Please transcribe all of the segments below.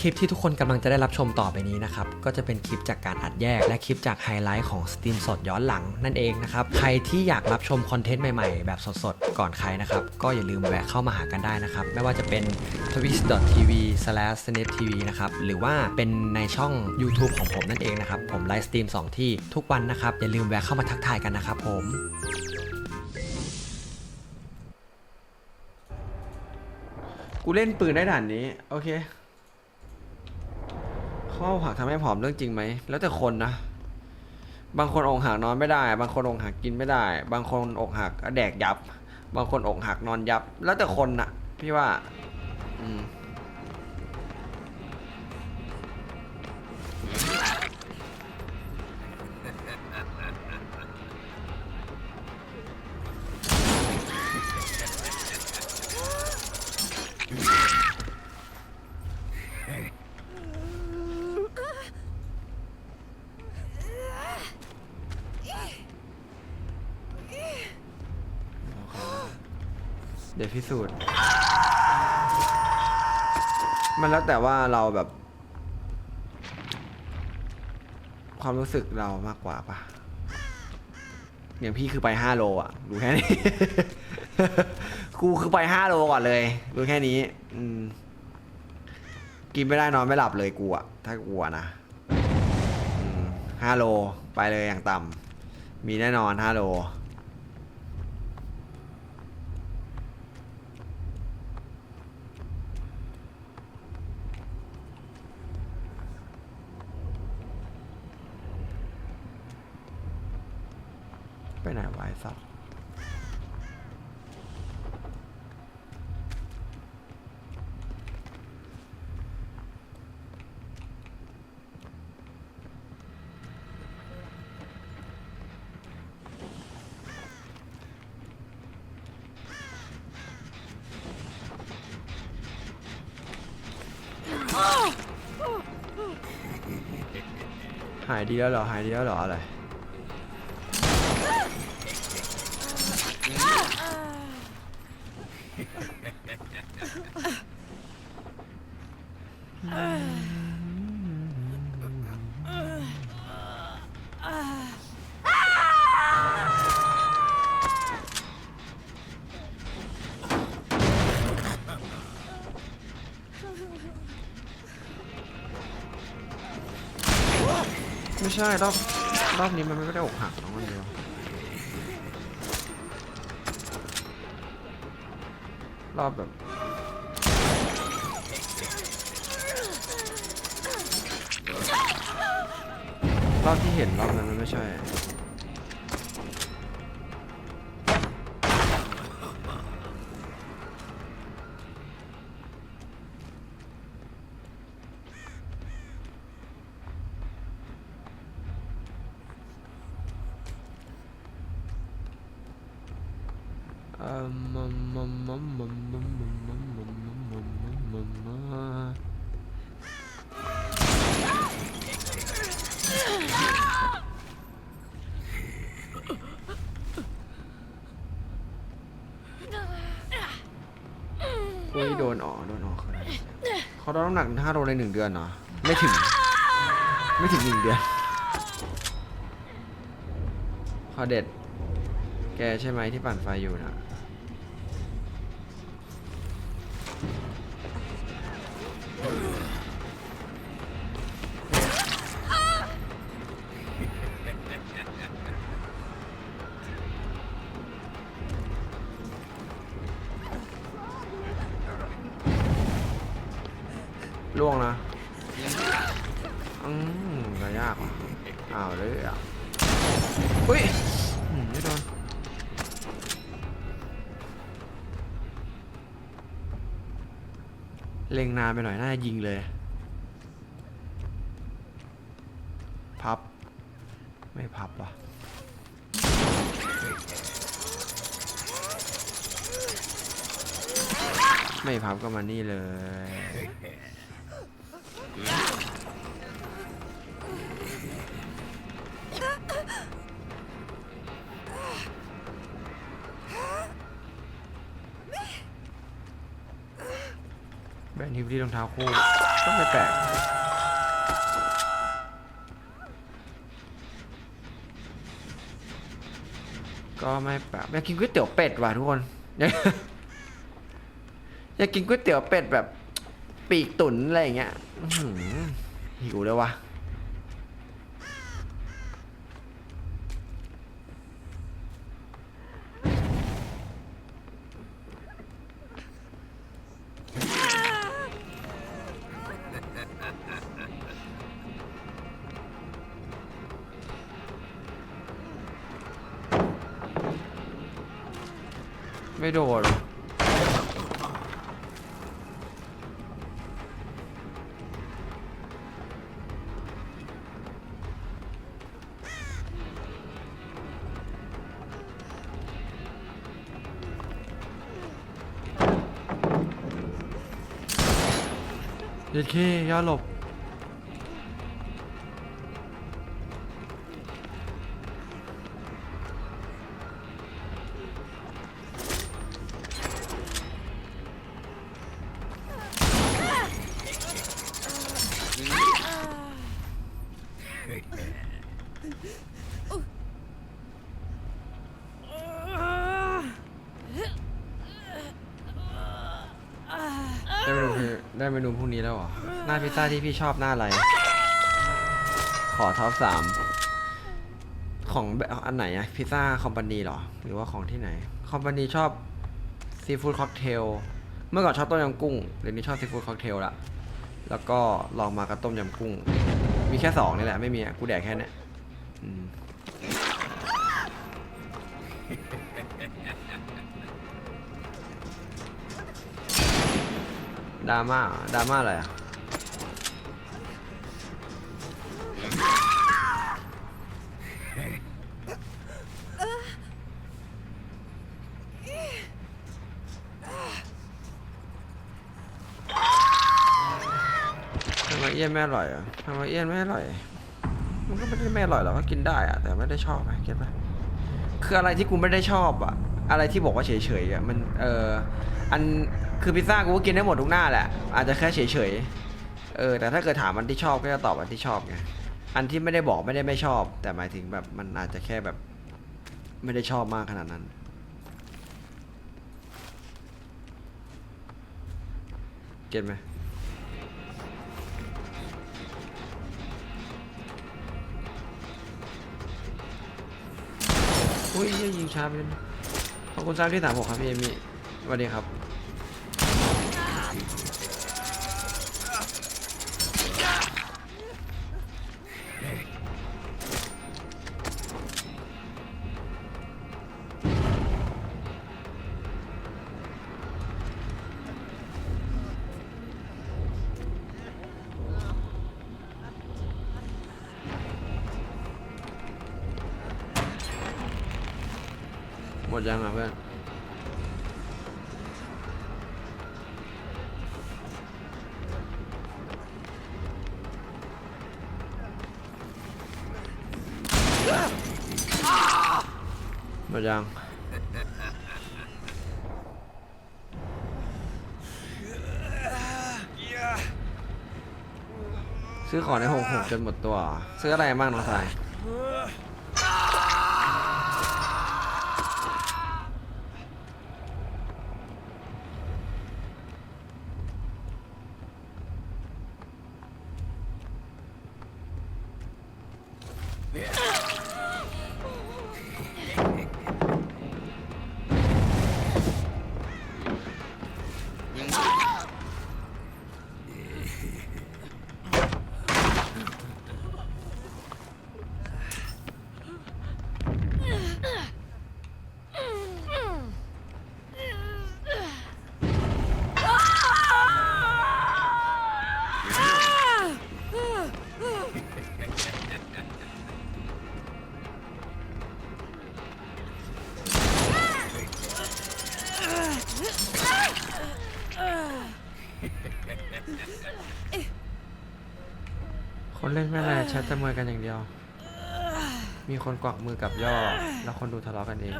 คลิปที่ทุกคนกำลังจะได้รับชมต่อไปนี้นะครับ ก็จะเป็นคลิปจากการอัดแยก และคลิปจากไฮไลท์ของสตรีมสดย้อนหลังนั่นเองนะครับ ใครที่อยากรับชมคอนเทนต์ใหม่ๆ แบบสดๆ ก่อนใครนะครับ ก็อย่าลืมแวะเข้ามาหากันได้นะครับ ไม่ว่าจะเป็น twitch.tv/snetv นะครับ หรือว่าเป็นในช่อง YouTube ของผมนั่นเองนะครับ ผมไลฟ์สตรีมสองที่ทุกวันนะครับ อย่าลืมแวะเข้ามาทักทายกันนะครับผมกูเล่นปืนได้ด่านนี้ โอเค ข้อผักทำให้ผอมเรื่องจริงไหม แล้วแต่คนนะ บางคนอกหักนอนไม่ได้ บางคนอกหักกินไม่ได้ บางคนอกหักแดกยับ บางคนอกหักนอนยับ แล้วแต่คนนะพี่ว่า อืม เดี๋ยวพิสูจน์ มันแล้วแต่ว่าเราแบบ ความรู้สึกเรามากกว่าปะอย่างพี่คือไปห้าโลอะรู้แค่นี้ กูคือไปห้าโลก่อนเลยรู้แค่นี้ อืม กินไม่ได้นอนไม่หลับเลยกูอะถ้ากูอะนะห้าโล ไปเลยอย่างต่ำมีแน่นอนห้าโล ไปไหนวะไอ้สัตว์หายดีแล้วเหรอ หายดีแล้วเหรออะไร ใช่รอบรอบนี้มันไม่ได้อกหักน้องคนเดียวรอบแบบรอบที่เห็นรอบนั้นมันไม่ใช่ อุ้ยโดนอ๋อโดนอ๋อคืออะไรเขาลดน้ำหนักห้าโลในหนึ่งเดือนเหรอไม่ถึง ไม่ถึงหนึ่งเดือนพอเด็ด แกใช่ไหมที่ปั่นไฟอยู่นะ ล่วงนะอืมยากว่ะอ้าวเลยอะอุ้ยไม่โดนเล็งนานไปหน่อยน่ายิงเลย พับ ไม่พับว่ะไม่พับก็มานี่เลย แบนฮิวที่รองเท้าคู่ก็ไม่แปลกก็ไม่แปลกอยากกินก๋วยเตี๋ยวเป็ดว่ะทุกคน อยากกินก๋วยเตี๋ยวเป็ดแบบปีกตุ๋นอะไรอย่างเงี้ยหิวเลยว่ะ ไม่โดนเย็ดเคย่าหลบ ได้เมนูพรุ่งได้เมนูพวกนี้แล้วเหรอ หน้าพิซซ่าที่พี่ชอบหน้าอะไร ขอท็อปสามของแบบอันไหนอะพิซซ่าคอมพานีเหรอ หรือว่าของที่ไหน คอมพานีชอบซีฟู้ดค็อกเทล เมื่อก่อนชอบต้มยำกุ้ง เดี๋ยวนี้ชอบซีฟู้ดค็อกเทลละ แล้วก็ลองมากับต้มยำกุ้ง มีแค่สองนี่แหละ ไม่มีอะกูแดกแค่นี้อืม ดราม่าดราม่าอะไรอะทำไมเอี้ยนไม่อร่อยอะทำไมเอี้ยนไม่อร่อย มันก็ไม่ได้ไม่อร่อยหรอกก็กินได้อะแต่ไม่ได้ชอบไงเก็ตปะคืออะไรที่กูไม่ได้ชอบอะ อะไรที่บอกว่าเฉยๆอะมันเอออัน คือพิซซ่ากูก็กินได้หมดทุกหน้าแหละ อาจจะแค่เฉยๆ เออ แต่ถ้าเกิดถามอันที่ชอบก็จะตอบอันที่ชอบไง อันที่ไม่ได้บอกไม่ได้ไม่ชอบ แต่หมายถึงแบบมันอาจจะแค่แบบ ไม่ได้ชอบมากขนาดนั้น เก็ตไหมอุ้ยเฮ้ยยิงช้าไปนิดนึงขอบคุณซักที่สามหกครับพี่เอมี่สวัสดีครับ หมดยังอะเพื่อน มายังซื้อของในหงหงจนหมดตัว ซื้ออะไรบ้างน้องชาย เล่นไม่ได้รแชทจะมือกันอย่างเดียว มีคนกวักมือกับย่อ แล้วคนดูทะเลาะกันเอง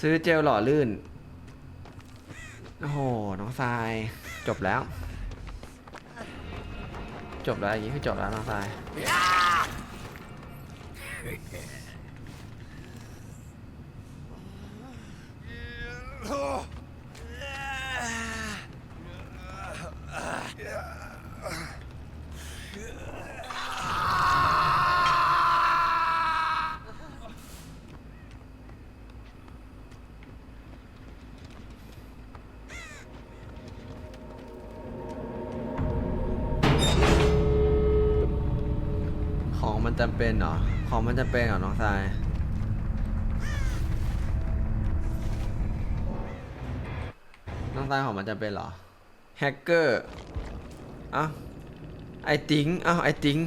ซื้อเจลหล่อลื่น โอ้โห น้องทราย จบแล้ว จบแล้วอย่างนี้คือจบแล้วน้องทราย จำเป็นเหรอ ของมันจำเป็นเหรอ น้องทราย น้องทรายของมันจำเป็นเหรอ แฮกเกอร์เอ้าไอติงเอ้าไอติง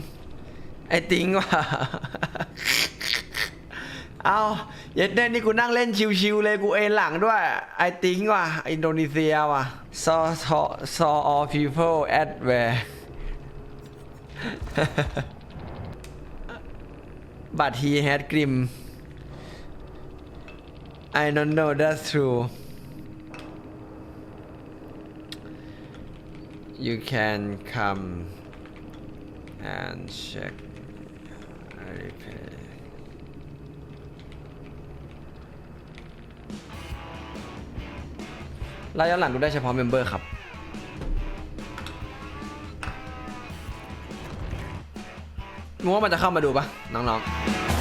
ไอติงว่ะเอ้าเย็ดเน่นี่กูนั่งเล่นชิวๆเลยกูเอนหลังด้วย ไอติงว่ะ อินโดนีเซียว่ะ saw saw saw all people at where but he had grim I don't know that's true you can come and check replay ไล่ย้อนหลังดูได้เฉพาะเมมเบอร์ครับ งว่ามันจะเข้ามาดูปะน้องๆ